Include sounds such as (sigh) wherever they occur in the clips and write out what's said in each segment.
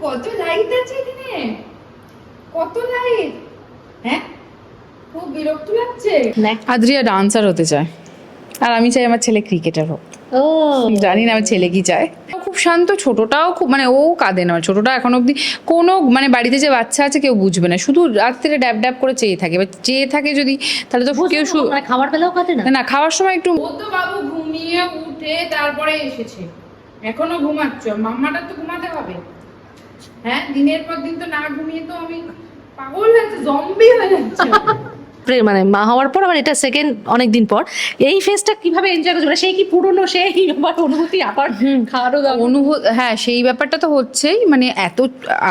কত লাইট আছে এখানে? কত লাইট হ্যাঁ? খুব বিরক্ত লাগছে। আদ্রিয়া ডান্সার হতে চায়। আর আমি চাই আমার ছেলে ক্রিকেটার হোক। ও। জানি না আমার ছেলে কি চায়। খুব শান্ত ছোটটাও খুব মানে ও কাঁদে না। ছোটটা এখন অবধি কোনো মানে বাড়িতে যে বাচ্চা আছে কেউ বুঝবে না। শুধু রাত্রে ড্যাব ড্যাব করে চেয়ে থাকে। এবার চেয়ে থাকে যদি তাহলে তো কেউ মানে খাবার বেলাও না? না, না খাওয়ার সময় একটু ও তো বাবু ঘুমিয়ে উঠে তারপরে এসেছে। এখনও ঘুমাচ্ছ? মাম্মাটা তো ঘুমাতে হবে। হ্যাঁ দিনের পর দিন তো না ঘুমিয়ে তো আমি পাগল হয়েছে জম্বি হয়ে যাচ্ছে। মানে মা হওয়ার পর আবার এটা সেকেন্ড অনেক দিন পর। এই ফেজটা কীভাবে এনজয় করছে? মানে সেই কি পুরনো সেই আবার অনুভূতি আবার খাওয়ারও। অনুভূত হ্যাঁ সেই ব্যাপারটা তো হচ্ছেই। মানে এত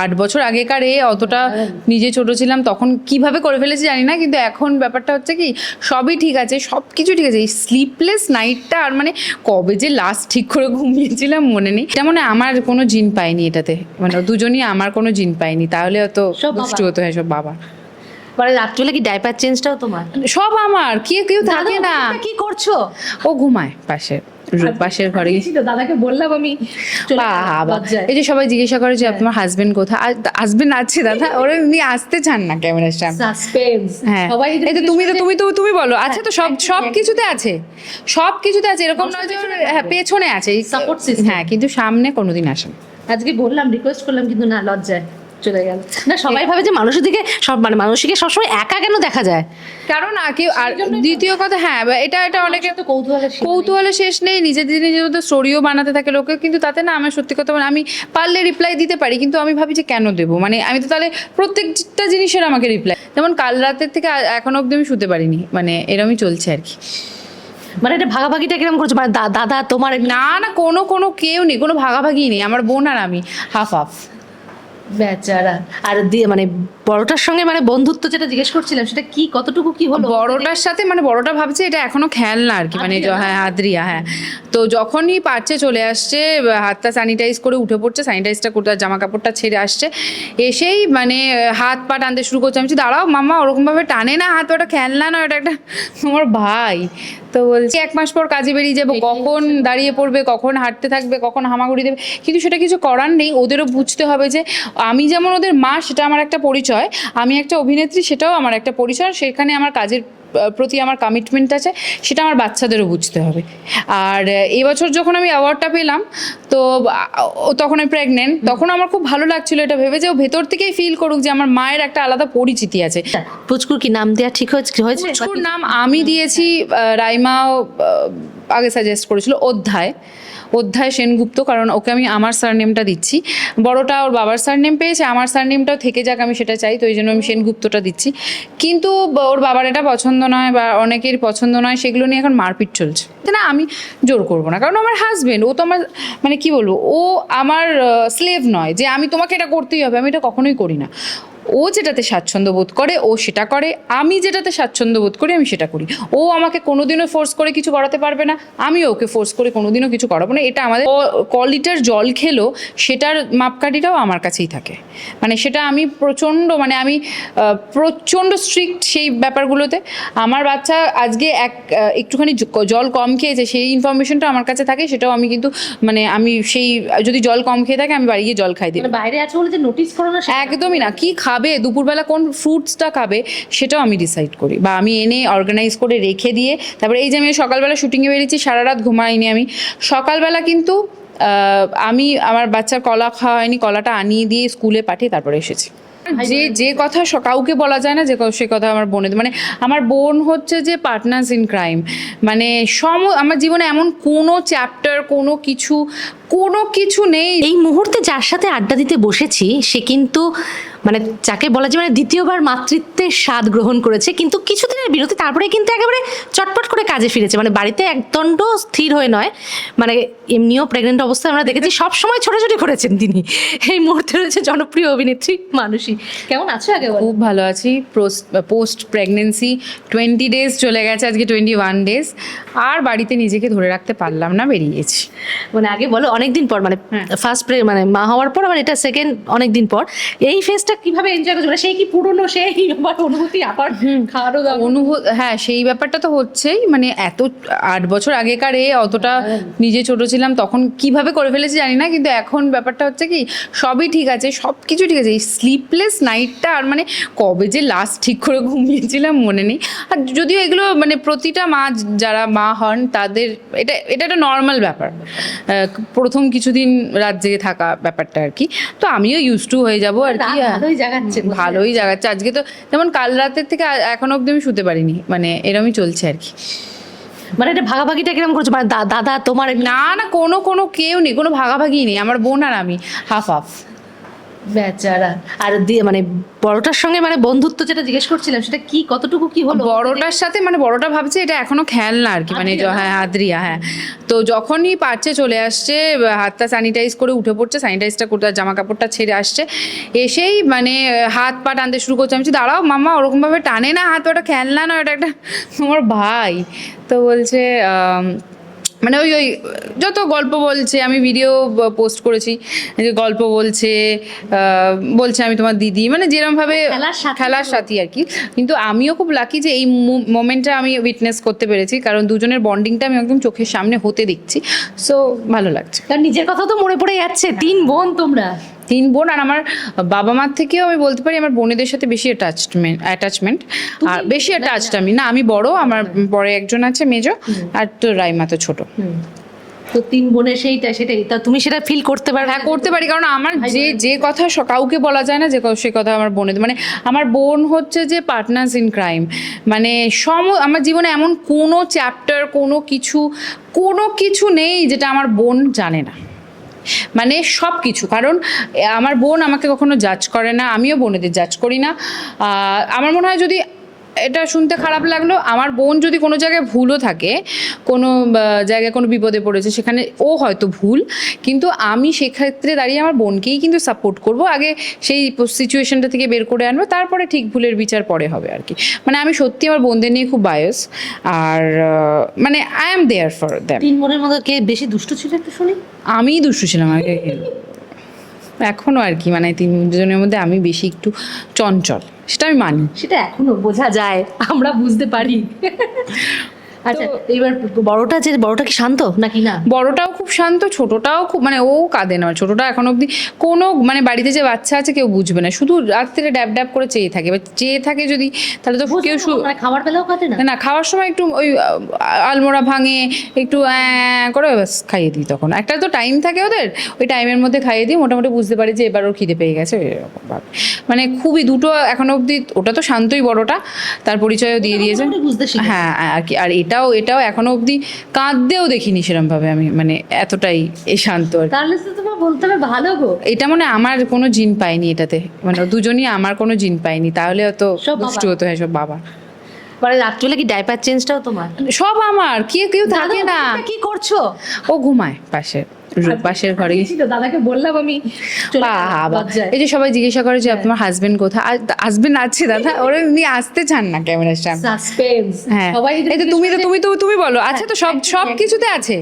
আট বছর আগেকার এ অতটা নিজে ছোট ছিলাম তখন কীভাবে করে ফেলেছি জানি না কিন্তু এখন ব্যাপারটা হচ্ছে কি সবই ঠিক আছে সব কিছু ঠিক আছে। এই স্লিপলেস নাইটটা আর মানে কবে যে লাস্ট ঠিক করে ঘুমিয়েছিলাম মনে নেই। যেমন আমার কোনো জিন পাইনি এটাতে। মানে দুজনই আমার কোনো জিন পাইনি তাহলে অত। দুষ্টু হতো হ্যাঁ সব বাবা মানে রাত্রিবেলা কি ডাইপার চেঞ্জটাও তোমার? সব আমার কেউ কেউ থাকে না। কি করছ? ও ঘুমায় পাশে পাশের ঘরেই ছিল দাদাকে বললাম আমি। এই যে সবাই জিজ্ঞাসা করে যে তোমার হাজবেন্ড কোথায়? হাজবেন্ড আছে দাদা? ওরা এমনি আসতে চান না ক্যামেরার সামনে। সাসপেন্স হ্যাঁ। সবাই এই তো তুমি তো তুমি তো তুমি বলো। আছে তো সব সব কিছুতে আছে। সব কিছুতে আছে এরকম নয় যে হ্যাঁ পেছনে আছে। system. হ্যাঁ কিন্তু সামনে কোনোদিন আসে আজকে বললাম রিকোয়েস্ট করলাম কিন্তু না লজ্জায়। চলে গেল। না সবাই ভাবে যে মানুষের দিকে সব মানে মানুষকে সবসময় একা কেন দেখা যায়? কারণ আর কেউ আর দ্বিতীয় কথা হ্যাঁ এটা এটা অনেকে তো কৌতূহলের সীমা নেই। কৌতূহলে শেষ নেই নিজের দিনে নিজের মতো স্টোরিও বানাতে থাকে লোকে কিন্তু তাতে না আমার সত্যি কথা মানে আমি পারলে রিপ্লাই দিতে পারি কিন্তু আমি ভাবি যে কেন দেবো? মানে আমি তো তাহলে প্রত্যেকটা জিনিসের আমাকে রিপ্লাই যেমন কাল রাতের থেকে এখনও অব্দি আমি শুতে পারিনি মানে এরমই চলছে আর কি। মানে এটা ভাগাভাগিটা কীরকম করছ? মানে দাদা তোমার না না কোনো কোনো কেউ নেই কোনো ভাগাভাগি নেই আমার বোন আর আমি হাফ হাফ বেচারা। আর দিয়ে মানে বড়টার সঙ্গে মানে বন্ধুত্ব যেটা জিজ্ঞেস করছিলাম সেটা কি কতটুকু কি হলো? বড়টার সাথে মানে বড়টা ভাবছে এটা এখনও খেলনা আর কি মানে হ্যাঁ আদ্রিয়া হ্যাঁ। তো যখনই পারছে চলে আসছে হাতটা স্যানিটাইজ করে উঠে পড়ছে স্যানিটাইজটা করতে জামা কাপড়টা ছেড়ে আসছে। এসেই মানে হাত পা টানতে শুরু করছে। আমি দাঁড়াও মামা ওরকমভাবে টানে না হাত পাটা খেলনা না ওটা একটা তোমার ভাই। তো বলছি এক মাস পর কাজে বেরিয়ে যাব কখন দাঁড়িয়ে পড়বে কখন হাঁটতে থাকবে কখন হামাগুড়ি দেবে? কিন্তু সেটা কিছু করার নেই ওদেরও বুঝতে হবে যে আমি যেমন ওদের মা সেটা আমার একটা পরিচয় আমি একটা অভিনেত্রী সেটাও আমার একটা পরিচয় সেখানে আমার কাজের প্রতি আমার কমিটমেন্ট আছে সেটা আমার বাচ্চাদেরও বুঝতে হবে। আর এবছর যখন আমি অ্যাওয়ার্ডটা পেলাম তো তখন আমি প্রেগনেন্ট তখন আমার খুব ভালো লাগছিল এটা ভেবে যে ও ভেতর থেকেই ফিল করুক যে আমার মায়ের একটা আলাদা পরিচিতি আছে। পুচকুর কি নাম দেওয়া ঠিক হয়েছে হয়েছে? পুচকুর নাম আমি দিয়েছি রাইমাও আগে সাজেস্ট করেছিল অধ্যায়। অধ্যায় সেনগুপ্ত, কারণ ওকে আমি আমার সারনেমটা দিচ্ছি। বড়টা ওর বাবার সারনেম পেয়েছে, আমার সারনেমটাও থেকে যাক, আমি সেটা চাই, তো এই জন্য আমি সেনগুপ্তটা দিচ্ছি। কিন্তু ওর বাবার এটা পছন্দ নয় বা অনেকের পছন্দ নয়, সেগুলো নিয়ে এখন মারপিট চলছে। না, আমি জোর করব না, কারণ আমার হাজব্যান্ড ও তো আমার মানে কি বলব, ও আমার স্লেভ নয়, যে আমি তোমাকে এটা করতেই হবে, আমি এটা কখনোই করি না। ও যেটাতে স্বাচ্ছন্দ্য বোধ করে ও সেটা করে। আমি যেটাতে স্বাচ্ছন্দ্য বোধ করি আমি সেটা করি। ও আমাকে কোনোদিনও ফোর্স করে কিছু করাতে পারবে না। আমি ওকে ফোর্স করে কোনোদিনও কিছু করাবো না। এটা আমাদের ক লিটার জল খেলো সেটার মাপকাঠিটাও আমার কাছেই থাকে। মানে সেটা আমি প্রচণ্ড মানে আমি প্রচণ্ড স্ট্রিক্ট সেই ব্যাপারগুলোতে। আমার বাচ্চা আজকে এক একটুখানি জল কম খেয়েছে সেই ইনফরমেশনটা আমার কাছে থাকে। সেটাও আমি কিন্তু মানে আমি সেই যদি জল কম খেয়ে থাকে আমি বাড়ি গিয়ে জল খাই দিই। মানে বাইরে আছে বলে যে নোটিস করো না একদমই না। কি খাবে, দুপুরবেলা কোন ফ্রুটসটা খাবে সেটাও আমি ডিসাইড করি। বা আমি এনে অর্গানাইজ করে রেখে দিয়ে, তারপরে এই যে আমি সকালবেলা শুটিংয়ে বেরিয়েছি সারা রাত ঘুমাইনি আমি। সকালবেলা কিন্তু আমি আমার বাচ্চার কলা খাওয়া হয়নি কলাটা আনিয়ে দিয়ে স্কুলে পাঠিয়ে তারপরে এসেছি। যে যে কথা কাউকে বলা যায় না যে সে কথা আমার বোনের মানে আমার বোন হচ্ছে যে পার্টনার্স ইন ক্রাইম মানে সম, আমার জীবনে এমন কোনো চ্যাপ্টার কোনো কিছু কোনো কিছু নেই। এই মুহূর্তে যার সাথে আড্ডা দিতে বসেছি, সে কিন্তু মানে যাকে বলা যায় মানে দ্বিতীয়বার মাতৃত্বের স্বাদ গ্রহণ করেছে কিন্তু কিছুদিনের বিরতি তারপরে কিন্তু একেবারে চটপট করে কাজে ফিরেছে। মানে বাড়িতে একদণ্ড স্থির হয়ে নয় মানে এমনিও প্রেগনেন্ট অবস্থায় আমরা দেখেছি সব সময় ছোটাছুটি করেছেন তিনি। এই মুহূর্তে রয়েছে জনপ্রিয় অভিনেত্রী মানুষই কেমন আছো আগে খুব ভালো আছি। পোস্ট প্রেগনেন্সি টোয়েন্টি ডেজ চলে গেছে আজকে টোয়েন্টি ওয়ান ডেজ আর বাড়িতে নিজেকে ধরে রাখতে পারলাম না বেরিয়েছি। মানে আগে বলো অনেকদিন পর মানে হ্যাঁ। ফার্স্ট মানে মা হওয়ার পর আবার এটা সেকেন্ড অনেক দিন পর। এই ফেজটা কীভাবে এনজয় করছ? মানে সেই কি পুরনো সেই আবার অনুভূতি আবার খাওয়ারও অনুভূত হ্যাঁ সেই ব্যাপারটা তো হচ্ছেই। মানে এত আট বছর আগেকার এ অতটা নিজে ছোট ছিলাম তখন কীভাবে করে ফেলেছি জানি না কিন্তু এখন ব্যাপারটা হচ্ছে কি সবই ঠিক আছে সব কিছু ঠিক আছে। এই স্লিপলেস নাইটটা আর মানে কবে যে লাস্ট ঠিক করে ঘুমিয়েছিলাম মনে নেই। আর যদিও এগুলো মানে প্রতিটা মা যারা মা হন তাদের এটা এটা একটা নর্মাল ব্যাপার। প্রথম কিছুদিন রাত জেগে থাকা ব্যাপারটা আর কি। তো আমিও ইউজ টু হয়ে যাব আর কি। ভালোই জাগাচ্ছে ভালোই জাগাচ্ছে। আজকে তো যেমন কাল রাতের থেকে এখন অব্দি আমি শুতে পারিনি। মানে এরমই চলছে আর কি। মানে এটা ভাগাভাগিটা কীরকম করছ? মানে দাদা তোমার না না কোনো কোনো কেউ নেই। কোনো ভাগাভাগি নেই। আমার বোন আর আমি হাফ হাফ বেচারা। আর দিয়ে মানে বড়টার সঙ্গে মানে বন্ধুত্ব যেটা জিজ্ঞেস করছিলাম সেটা কি কতটুকু কি হলো? বড়টার সাথে মানে বড়টা ভাবছে এটা এখনও খেলনা আর কি মানে হ্যাঁ আদ্রিয়া হ্যাঁ। তো যখনই পারছে চলে আসছে হাতটা স্যানিটাইজ করে উঠে পড়ছে স্যানিটাইজটা করতে জামা কাপড়টা ছেড়ে আসছে। এসেই মানে হাত পা টানতে শুরু করছে। আমি দাঁড়াও মামা ওরকমভাবে টানে না হাত পাটা খেলনা না ওটা একটা আমার ভাই। তো বলছে মানে ওই ওই যত গল্প বলছে আমি ভিডিও পোস্ট করেছি যে গল্প বলছে বলছে আমি তোমার দিদি মানে যেরমভাবে খেলার সাথী খেলার সাথী আর কি। কিন্তু আমিও খুব লাকি যে এই মোমেন্টটা আমি উইটনেস করতে পেরেছি কারণ দুজনের বন্ডিংটা আমি একদম চোখের সামনে হতে দেখছি। সো ভালো লাগছে। কারণ নিজের কথা তো মনে পড়ে যাচ্ছে তিন বোন তোমরা। তিন বোন আর আমার বাবা মার থেকেও আমি বলতে পারি আমার বোনেদের সাথে বেশি অ্যাটাচমেন্ট অ্যাটাচমেন্ট আর বেশি অ্যাটাচড আমি। না আমি বড় আমার পরে একজন আছে মেজো আর তো রাইমা তো ছোট। তো তিন বোনের সেইটা সেটাই। তা তুমি সেটা ফিল করতে পারো হ্যাঁ করতে পারি কারণ আমার যে যে কথা কাউকে বলা যায় না যে সে কথা আমার বোনের মানে আমার বোন হচ্ছে যে পার্টনার্স ইন ক্রাইম মানে সম আমার জীবনে এমন কোনো চ্যাপ্টার কোনো কিছু কোনো কিছু নেই যেটা আমার বোন জানে না। মানে সব কিছু কারণ আমার বোন আমাকে কখনো জাজ করে না, আমিও বোনেদের জাজ করি না। আমার মনে হয় যদি এটা শুনতে খারাপ লাগল। আমার বোন যদি কোনো জায়গায় ভুলও থাকে কোনো জায়গায় কোনো বিপদে পড়েছে সেখানে ও হয়তো ভুল। কিন্তু আমি সেক্ষেত্রে দাঁড়িয়ে আমার বোনকেই কিন্তু সাপোর্ট করব। আগে সেই সিচুয়েশনটা থেকে বের করে আনব তারপরে ঠিক ভুলের বিচার পরে হবে আর কি। মানে আমি সত্যি আমার বোনদের নিয়ে খুব বায়স আর মানে I am there for them তিন বোনের মধ্যে কে বেশি দুষ্ট ছিল একটু শুনি। আমিই দুষ্টু ছিলাম আগে। এখনও আর কি মানে দুজনের মধ্যে আমি বেশি একটু চঞ্চল, সেটা আমি মানি। সেটা এখনও বোঝা যায়, আমরা বুঝতে পারি। আচ্ছা এইবার বড়টা যে বড়টা কি শান্ত নাকি না বড়টাও খুব শান্ত ছোটটাও খুব মানে ও কাঁদে না ছোটটা এখন অবধি কোনো মানে বাড়িতে যে বাচ্চা আছে কেউ বুঝবে না শুধু রাত্রে ড্যাব ড্যাব করে চেয়ে থাকে এবার চেয়ে থাকে যদি তাহলে তো কেউ মানে খাবার বেলাও কাটে না না খাওয়ার সময় একটু ওই আলমোড়া ভাঙে একটু করে খাইয়ে দিই তখন একটা তো টাইম থাকে ওদের ওই টাইমের মধ্যে খাইয়ে দিই মোটামুটি বুঝতে পারি যে এবার ওর খিদে পেয়ে গেছে এরকম ভাবে। মানে খুবই দুটো এখনও অবধি ওটা তো শান্তই বড়টা তার পরিচয়ও দিয়ে দিয়েছে। হ্যাঁ আর কি আর এটাও এটাও এখনও অবধি কাঁদতেও দেখিনি সেরমভাবে আমি মানে এতটাই এ শান্ত আর তাহলে তো তোমার বলতে হবে ভালো গো। এটা মানে আমার কোনো জিন পাইনি এটাতে মানে দুজনই আমার কোনো জিন পাইনি তাহলে তো সব বাবা। দুষ্টু হতো হ্যাঁ সব বাবা। মানে রাত্রিবেলা কি ডাইপার চেঞ্জটাও তোমার? সব আমার কেউ কেউ থাকে না। কি করছ? ও ঘুমায় পাশে। পাশের ঘরে দাদাকে বললাম আমি। এই যে সবাই জিজ্ঞাসা করে যে তোমার হাজবেন্ড কোথায়? হাজবেন্ড আছে দাদা (laughs) ওরা এমনি আসতে চান না ক্যামেরার সামনে সাসপেন্স হ্যাঁ। সবাই এই তো তুমি তো তুমি তো তুমি বলো। আছে তো সব সব কিছুতে আছে।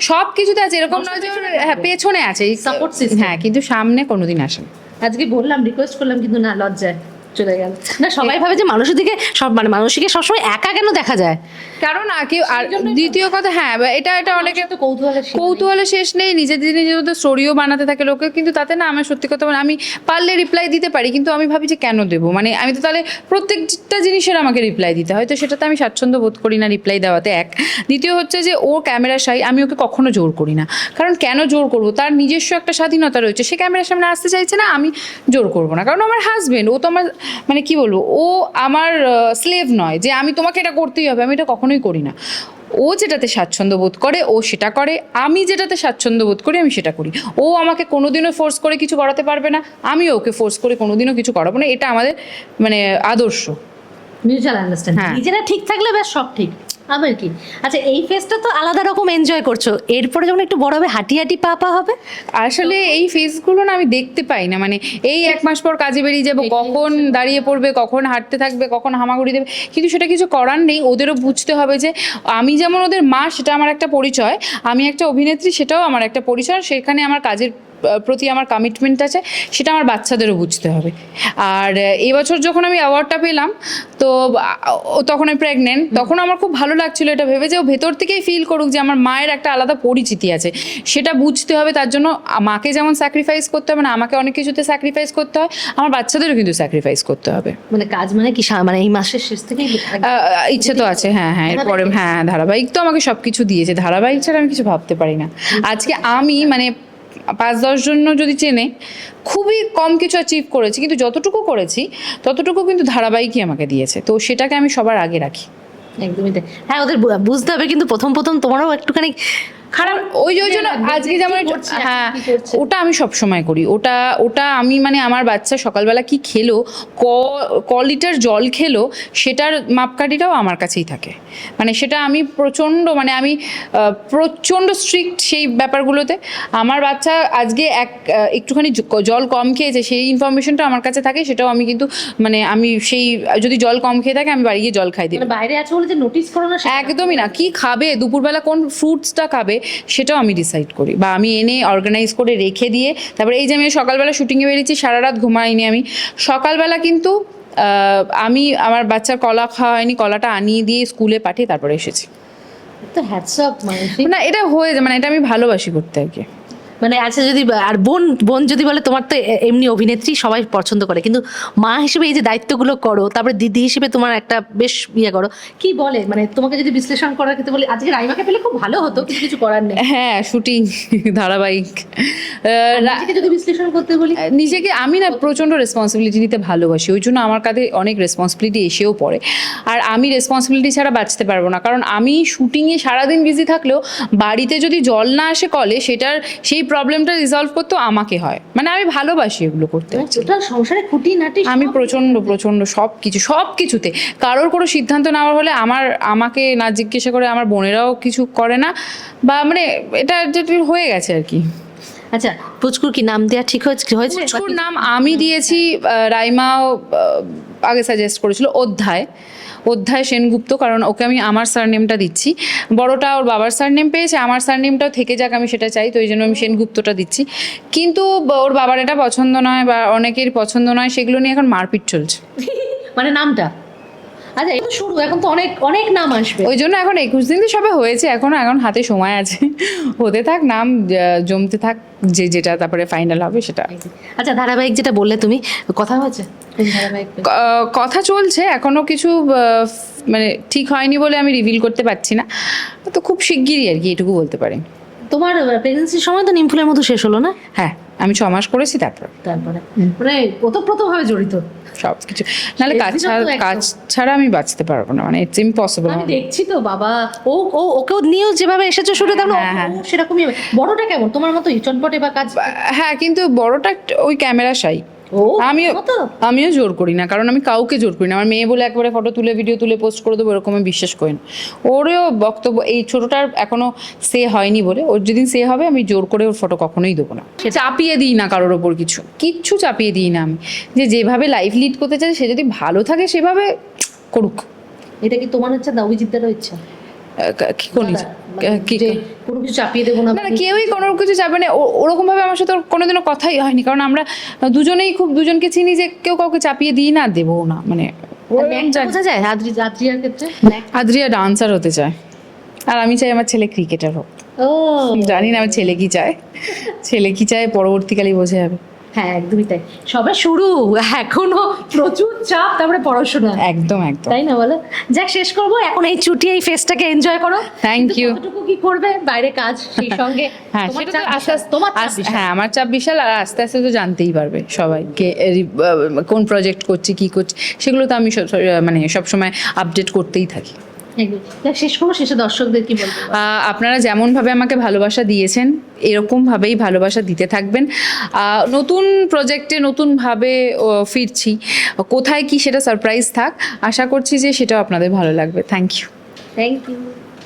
সব কিছুতে আছে এরকম নয় যে হ্যাঁ পেছনে আছে। System. হ্যাঁ কিন্তু সামনে কোনোদিন আসে আজকে বললাম রিকোয়েস্ট করলাম কিন্তু না লজ্জায়। চলে গেল। না সবাই ভাবে যে মানুষের দিকে সব মানে মানুষকে সবসময় একা কেন দেখা যায়? কারণ আর কেউ আর দ্বিতীয় কথা হ্যাঁ এটা এটা অনেকে তো কৌতূহলের সীমা নেই। কৌতূহলে শেষ নেই নিজেদের নিজের মধ্যে স্টোরিও বানাতে থাকে লোকে কিন্তু তাতে না আমার সত্যি কথা বলে আমি পারলে রিপ্লাই দিতে পারি কিন্তু আমি ভাবি যে কেন দেবো? মানে আমি তো তাহলে প্রত্যেকটা জিনিসের আমাকে রিপ্লাই দিতে হয় তো সেটাতে আমি স্বাচ্ছন্দ্য বোধ করি না রিপ্লাই দেওয়াতে এক। দ্বিতীয় হচ্ছে যে ও ক্যামেরা সাই আমি ওকে কখনো জোর করি না। কারণ কেন জোর করব? তার নিজস্ব একটা স্বাধীনতা রয়েছে সে ক্যামেরার সামনে আসতে চাইছে না আমি জোর করব না। কারণ আমার হাজবেন্ড ও তো আমার মানে কি বলব ও আমার স্লেভ নয় যে আমি তোমাকে এটা করতেই হবে আমি এটা কখনোই করি না। ও যেটাতে স্বাচ্ছন্দ্য বোধ করে ও সেটা করে আমি যেটাতে স্বাচ্ছন্দ্য বোধ করি আমি সেটা করি। ও আমাকে কোনোদিনও ফোর্স করে কিছু করাতে পারবে না আমি ওকে ফোর্স করে কোনোদিনও কিছু করাবো না এটা আমাদের মানে আদর্শ। Mutual understanding. নিজেরা ঠিক থাকলে ব্যাস সব ঠিক। আবার কি? আচ্ছা এই ফেসটা তো আলাদা রকম এনজয় করছ। এরপরে যখন একটু বড় হবে হাঁটি হাঁটি পা পা হবে? আসলে এই ফেসগুলো না আমি দেখতে পাই না। মানে এই এক মাস পর কাজে বেরিয়ে যাব, কখন দাঁড়িয়ে পড়বে, কখন হাঁটতে থাকবে, কখন হামাগুড়ি দেবে। কিন্তু সেটা কিছু করার নেই, ওদেরও বুঝতে হবে যে আমি যেমন ওদের মা, সেটা আমার একটা পরিচয়। আমি একটা অভিনেত্রী, সেটাও আমার একটা পরিচয়। সেখানে আমার কাজের প্রতি আমার কমিটমেন্ট আছে সেটা আমার বাচ্চাদেরও বুঝতে হবে। আর এবছর যখন আমি অ্যাওয়ার্ডটা পেলাম তো তখন আমি প্রেগনেন্ট তখন আমার খুব ভালো লাগছিল এটা ভেবে যে ও ভেতর থেকেই ফিল করুক যে আমার মায়ের একটা আলাদা পরিচিতি আছে। সেটা বুঝতে হবে তার জন্য মাকে যেমন স্যাক্রিফাইস করতে হবে না আমাকে অনেক কিছুতে স্যাক্রিফাইস করতে হয় আমার বাচ্চাদেরও কিন্তু স্যাক্রিফাইস করতে হবে। মানে কাজ মানে কি মানে এই মাসের শেষ থেকে ইচ্ছে তো আছে হ্যাঁ হ্যাঁ এরপরে হ্যাঁ ধারাবাহিক তো আমাকে সব কিছু দিয়েছে ধারাবাহিক ছাড়া আমি কিছু ভাবতে পারি না। আজকে আমি মানে পাঁচ দশ জন্য যদি চেনে, খুবই কম কিছু অ্যাচিভ করেছি, কিন্তু যতটুকু করেছি, ততটুকু কিন্তু ধারাবাহিকই আমাকে দিয়েছে। তো সেটাকে আমি সবার আগে রাখি। একদমই তাই। হ্যাঁ ওদের বুঝতে হবে, কিন্তু প্রথম প্রথম তোমারও একটুখানি খারাপ ওই যে ওই জন্য আজকে যেমন হ্যাঁ ওটা আমি সব সময় করি। ওটা ওটা আমি মানে আমার বাচ্চা সকালবেলা কি খেলো ক ক লিটার জল খেলো সেটার মাপকাঠিটাও আমার কাছেই থাকে। মানে সেটা আমি প্রচণ্ড মানে আমি প্রচণ্ড স্ট্রিক্ট সেই ব্যাপারগুলোতে। আমার বাচ্চা আজকে এক একটুখানি জল কম খেয়েছে সেই ইনফরমেশনটা আমার কাছে থাকে সেটাও আমি কিন্তু মানে আমি সেই যদি জল কম খেয়ে থাকে আমি বাড়ি গিয়ে জল খাই দিই মানে বাইরে আছে বলে যে নোটিস করো না একদমই না। কি খাবে? দুপুরবেলা কোন ফ্রুটসটা খাবে? সেটাও আমি ডিসাইড করি। বা আমি এনে অর্গানাইজ করে রেখে দিয়ে তারপরে এই যে আমি সকালবেলা শুটিংয়ে বেরিয়েছি সারা রাত ঘুমাইনি আমি। সকালবেলা কিন্তু আমি আমার বাচ্চার কলা খাওয়া হয়নি কলাটা আনিয়ে দিয়ে স্কুলে পাঠিয়ে তারপরে এসেছি। মানে না এটা হয়ে যায় মানে এটা আমি ভালোবাসি করতে আর কি। মানে আচ্ছা যদি আর বোন বোন যদি বলে তোমার তো এমনি অভিনেত্রী সবাই পছন্দ করে। কিন্তু মা হিসেবে এই যে দায়িত্বগুলো করো তারপরে দিদি হিসেবে তোমার একটা বেশ ইয়ে করো কি বলে? মানে তোমাকে যদি বিশ্লেষণ করার ক্ষেত্রে বলি আজকে রাইমাকে পেলে খুব ভালো হতো কিছু কিছু করার নেই। হ্যাঁ শুটিং ধারাবাহিক। নিজেকে যদি বিশ্লেষণ করতে বলি? নিজেকে আমি না প্রচণ্ড রেসপন্সিবিলিটি নিতে ভালোবাসি ওই জন্য আমার কাছে অনেক রেসপন্সিবিলিটি এসেও পড়ে। আর আমি রেসপন্সিবিলিটি ছাড়া বাঁচতে পারব না কারণ আমি শুটিংয়ে সারাদিন বিজি থাকলেও বাড়িতে যদি জল না আসে কলে সেটার সেই প্রবলেমটা রিজলভ করতেও আমাকে হয়। মানে আমি ভালোবাসি এগুলো করতে। টোটাল সংসারে খুঁটি নাটি আমি প্রচণ্ড প্রচণ্ড সব কিছু সব কিছুতে। কারোর কোনো সিদ্ধান্ত নেওয়ার হলে আমার আমাকে না জিজ্ঞাসা করে আমার বোনেরাও কিছু করে না। বা মানে এটা যেটা হয়ে গেছে আর কি। আচ্ছা পুচকুর কি নাম দেওয়া ঠিক হয়েছে হয়েছে? পুচকুর নাম আমি দিয়েছি রাইমাও আগে সাজেস্ট করেছিল অধ্যায়। অধ্যায় সেনগুপ্ত, কারণ ওকে আমি আমার সারনেমটা দিচ্ছি। বড়টা ওর বাবার সারনেম পেয়েছে, আমার সারনেমটাও থেকে যাক, আমি সেটা চাই, তো ওই জন্য আমি সেনগুপ্তটা দিচ্ছি। কিন্তু ওর বাবার এটা পছন্দ নয় বা অনেকের পছন্দ নয়, সেগুলো নিয়ে এখন মারপিট চলছে। মানে নামটা? আচ্ছা এটা শুরু এখন তো অনেক অনেক নাম আসবে। ওই জন্য এখন একুশ দিন তো সবে হয়েছে এখন এখন হাতে সময় আছে। হতে থাক নাম জমতে থাক যে যেটা তারপরে ফাইনাল হবে সেটা। আচ্ছা ধারাবাহিক যেটা বললে তুমি কথা হয়েছে? কথা চলছে এখনও কিছু মানে ঠিক হয়নি বলে আমি রিভিল করতে পারছি না। তো খুব শিগগিরই আর কি এটুকু বলতে পারি। তোমার প্রেগনেন্সির সময় তো নিমফুলের মতো শেষ হলো না? হ্যাঁ আমি ছ মাস করেছি তারপর। তারপরে? মানে ওতপ্রোতভাবে জড়িত? সব কিছু। নাহলে কাজ ছাড়া কাজ ছাড়া আমি বাঁচতে পারব না মানে ইটস ইম্পসিবল আমি দেখছি তো বাবা। ও ও ওকেও নিয়েও যেভাবে এসেছ শুরু তেমন হ্যাঁ, হ্যাঁ। সেরকমই। বড়টা কেমন? তোমার মতো চটপটে বা কাজ হ্যাঁ কিন্তু বড়টা ওই ক্যামেরা সাই ও আমিও আমিও জোর করি না কারণ আমি কাউকে জোর করি না। আমার মেয়ে বলে একবারে ফটো তুলে ভিডিও তুলে পোস্ট করে দেবো এরকম আমি বিশ্বাস করি না। ওরও বক্তব্য এই ছোটটার এখনও সে হয়নি বলে ওর যেদিন সে হবে আমি জোর করে ওর ফটো কখনোই দেবো না। চাপিয়ে দিই না কারোর ওপর কিছু কিচ্ছু চাপিয়ে দিই না আমি। যে যেভাবে লাইফ লিড করতে চাই সে যদি ভালো থাকে সেভাবে করুক। এটা কি তোমার হচ্ছে না অভিজিৎদারও ইচ্ছা কি করি কি যে কোনো কিছু চাপিয়ে দেবো না কেউই কোনো কিছু যাবে না। ওরকম ভাবে আমার সাথে কোনোদিনও কথাই হয়নি। কারণ আমরা দুজনেই খুব দুজনকে চিনি যে কেউ কাউকে চাপিয়ে দিই না দেবো না। মানে যায়? আদ্রিয়ার ক্ষেত্রে? আদ্রিয়া ডান্সার হতে চায়। আর আমি চাই আমার ছেলে ক্রিকেটার হোক। জানি না আমার ছেলে কি চায়। ছেলে কি চায় পরবর্তীকালেই বোঝা যাবে। হ্যাঁ একদমই তাই। সবে শুরু এখনও প্রচুর চাপ তারপরে পড়াশোনা। একদম একদম। তাই না বলো? যাক শেষ করব। এখন এই ছুটি এই ফেস্টটাকে এনজয় করো। You. কতটুকু কি করবে বাইরে কাজ সেই সঙ্গে (laughs) হ্যাঁ সেটা তো আস্তে আস্তে তোমার। হ্যাঁ আমার চাপ বিশাল আর আস্তে আস্তে তো জানতেই পারবে সবাই কে কোন প্রজেক্ট করছি কি করছি সেগুলো তো আমি সব- মানে সবসময় আপডেট করতেই থাকি। শেষ করব শেষে দর্শকদের কি বলব? আপনারা যেমনভাবে আমাকে ভালোবাসা দিয়েছেন এরকমভাবেই ভালোবাসা দিতে থাকবেন। নতুন প্রজেক্টে নতুনভাবে ফিরছি। কোথায় কি সেটা সারপ্রাইজ থাক আশা করছি যে সেটাও আপনাদের ভালো লাগবে। Thank you thank you